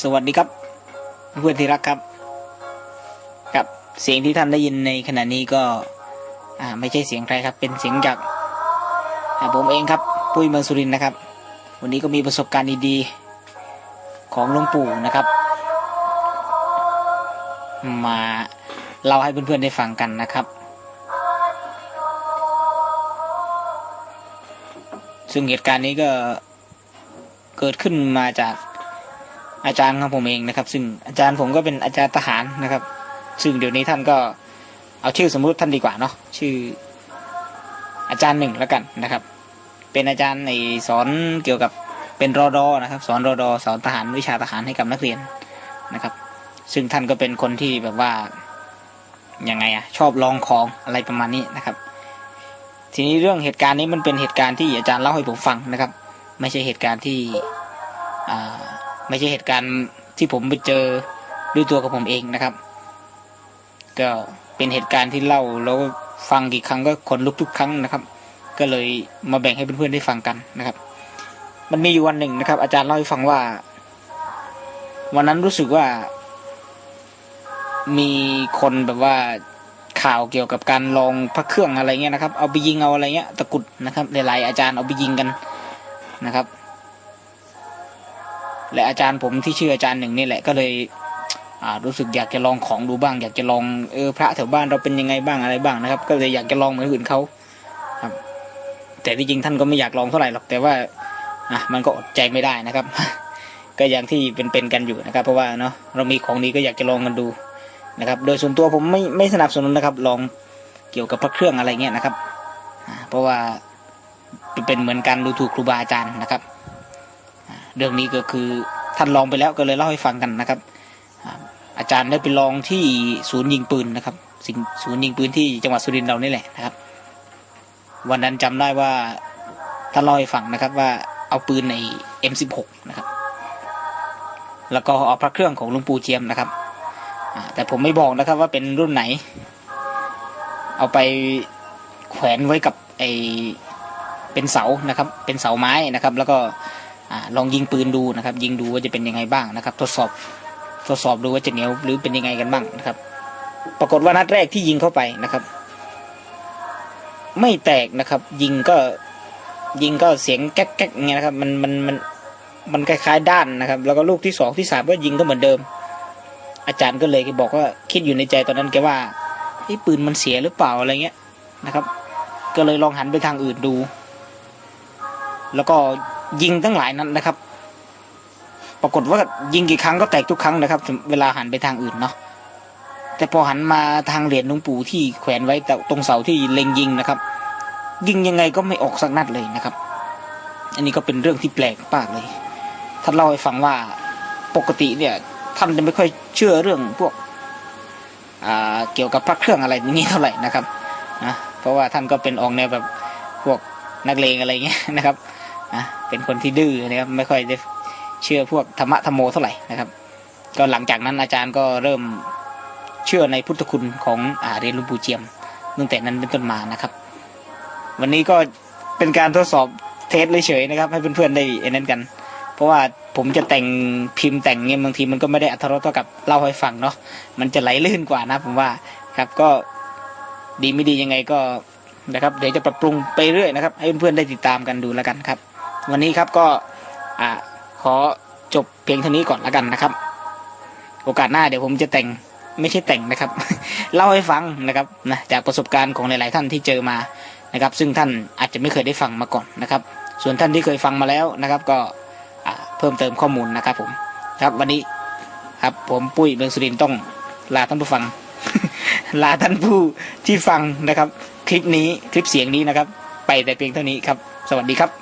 สวัสดีครับเพื่อนที่รักครับ ครับเสียงที่ท่านได้ยินในขณะนี้ก็อ่าไม่ใช่เสียงใครครับ เป็นเสียงจากผมเองครับปุ้ยเมืองสุรินนะครับ วันนี้ก็มีประสบการณ์ดีๆของหลวงปู่นะครับ มาเล่าให้เพื่อนๆได้ฟังกันนะครับ ซึ่งเหตุการณ์นี้ก็เกิดขึ้นมาจาก อาจารย์ของผมเองนะครับ ซึ่งอาจารย์ผมก็เป็นอาจารย์ทหารนะครับ ซึ่งเดี๋ยวนี้ท่านก็เอาชื่อสมมุติท่านดีกว่าเนาะชื่อ อาจารย์หนึ่งแล้วกันนะครับ เป็นอาจารย์ในสอนเกี่ยวกับเป็นรอดอนะครับ สอนรอดอสอนทหารวิชาทหารให้กับนักเรียนนะครับ ซึ่งท่านก็เป็นคนที่แบบว่ายังไงอะชอบลองของอะไรประมาณนี้นะครับ ทีนี้เรื่องเหตุการณ์นี้มันเป็นเหตุการณ์ที่อาจารย์เล่าให้ผมฟังนะครับ ไม่ใช่เหตุการณ์ที่อ่า ไม่ใช่เหตุการณ์ที่ผมไปเจอด้วยตัวกับผมเองนะครับ ก็เป็นเหตุการณ์ที่เล่าแล้วฟังกี่ครั้งก็ขนลุกทุกครั้งนะครับ ก็เลยมาแบ่งให้เพื่อนๆได้ฟังกันนะครับ มันมีอยู่วันหนึ่งนะครับ อาจารย์เล่าให้ฟังว่า วันนั้นรู้สึกว่า มีคนแบบว่าข่าวเกี่ยวกับการลองพระเครื่องอะไรเงี้ยนะครับ เอาไปยิงเอาอะไรเงี้ยตะกุดนะครับหลายๆอาจารย์เอาไปยิงกันนะครับ และอาจารย์ผมที่ชื่ออาจารย์หนึ่งนี่แหละก็เลยรู้สึกอยากจะลองของดูบ้าง อยากจะลองเออพระแถวบ้านเราเป็นยังไงบ้างอะไรบ้างนะครับ ก็เลยอยากจะลองเหมือนอื่นเขาครับ แต่ที่จริงท่านก็ไม่อยากลองเท่าไหร่หรอกแต่ว่าอะมันก็อดใจไม่ได้นะครับ ก็อย่างที่เป็นๆกันอยู่นะครับ เพราะว่าเนาะเรามีของดีก็อยากจะลองกันดูนะครับ โดยส่วนตัวผมไม่ไม่สนับสนุนนะครับ ลองเกี่ยวกับพระเครื่องอะไรเงี้ยนะครับเพราะว่าเป็นเหมือนการดูถูกครูบาอาจารย์นะครับ เรื่องนี้ก็คือท่านลองไปแล้วก็เลยเล่าให้ฟังกันนะครับ อาจารย์ได้ไปลองที่ศูนย์ยิงปืนนะครับสิ่งศูนย์ยิงปืนที่จังหวัดสุรินทร์เรานี่แหละนะครับ วันนั้นจำได้ว่าท่านเล่าให้ฟังนะครับว่าเอาปืนใน M16 นะครับ แล้วก็เอาพระเครื่องของหลุงปู่เจียมนะครับแต่ผมไม่บอกนะครับว่าเป็นรุ่นไหน เอาไปแขวนไว้กับไอเป็นเสานะครับ เป็นเสาไม้นะครับ แล้วก็ ลองยิงปืนดูนะครับ ยิงดูว่าจะเป็นยังไงบ้างนะครับ ทดสอบทดสอบดูว่าจะเหนียวหรือเป็นยังไงกันบ้างนะครับ ปรากฏว่านัดแรกที่ยิงเข้าไปนะครับ ไม่แตกนะครับ ยิงก็ยิงก็เสียงแก๊กแก๊กอย่างเงี้ยนะครับ มันมันมันมันคล้ายๆด้านนะครับ แล้วก็ลูกที่สองที่สามก็ยิงก็เหมือนเดิม อาจารย์ก็เลยบอกว่าคิดอยู่ในใจตอนนั้นแกว่าไอ้ปืนมันเสียหรือเปล่าอะไรเงี้ยนะครับ ก็เลยลองหันไปทางอื่นดู แล้วก็ ยิงตั้งหลายนัดนะครับ ปรากฏว่ายิงกี่ครั้งก็แตกทุกครั้งนะครับ เวลาหันไปทางอื่นเนาะแต่พอหันมาทางเหรียญหลวงปู่ที่แขวนไว้ตรงเสาที่เล็งยิงนะครับ ยิงยังไงก็ไม่ออกสักนัดเลยนะครับ อันนี้ก็เป็นเรื่องที่แปลกมากเลยท่านเล่าให้ฟังว่าปกติเนี่ยท่านจะไม่ค่อยเชื่อเรื่องพวกเกี่ยวกับพระเครื่องอะไรนี้เท่าไหร่นะครับนะเพราะว่าท่านก็เป็นออกแนวแบบพวกนักเลงอะไรเงี้ยนะครับ นะเป็นคนที่ดื้อนะครับไม่ค่อยได้เชื่อพวกธรรมะธรรมโมเท่าไหร่นะครับ ก็หลังจากนั้นอาจารย์ก็เริ่มเชื่อในพุทธคุณของอาเรียนลุงปู่เจียมตั้งแต่นั้นเป็นต้นมานะครับ วันนี้ก็เป็นการทดสอบเทสเฉยๆนะครับ ให้เพื่อนๆได้เอ็นนั้นกัน เพราะว่าผมจะแต่งพิมพ์แต่งเงี้ยบางทีมันก็ไม่ได้อัธรสเท่ากับเล่าให้ฟังเนาะมันจะไหลลื่นกว่านะผมว่าครับก็ดีไม่ดียังไงก็นะครับ เดี๋ยวจะปรับปรุงไปเรื่อยนะครับ ให้เพื่อนๆได้ติดตามกันดูแล้วกันครับ วันนี้ครับก็อ่าขอจบเพียงเท่านี้ก่อนแล้วกันนะครับ โอกาสหน้าเดี๋ยวผมจะแต่งไม่ใช่แต่งนะครับ เล่าให้ฟังนะครับนะจากประสบการณ์ของหลาย ๆ ท่านที่เจอมานะครับ ซึ่งท่านอาจจะไม่เคยได้ฟังมาก่อนนะครับ ส่วนท่านที่เคยฟังมาแล้วนะครับ ก็เพิ่มเติมข้อมูลนะครับ ผมครับวันนี้ครับผมปุ้ยเมืองสุรินต้องลาท่านผู้ฟัง ลาท่านผู้ที่ฟังนะครับ คลิปนี้คลิปเสียงนี้นะครับ ไปแต่เพียงเท่านี้ครับ สวัสดีครับ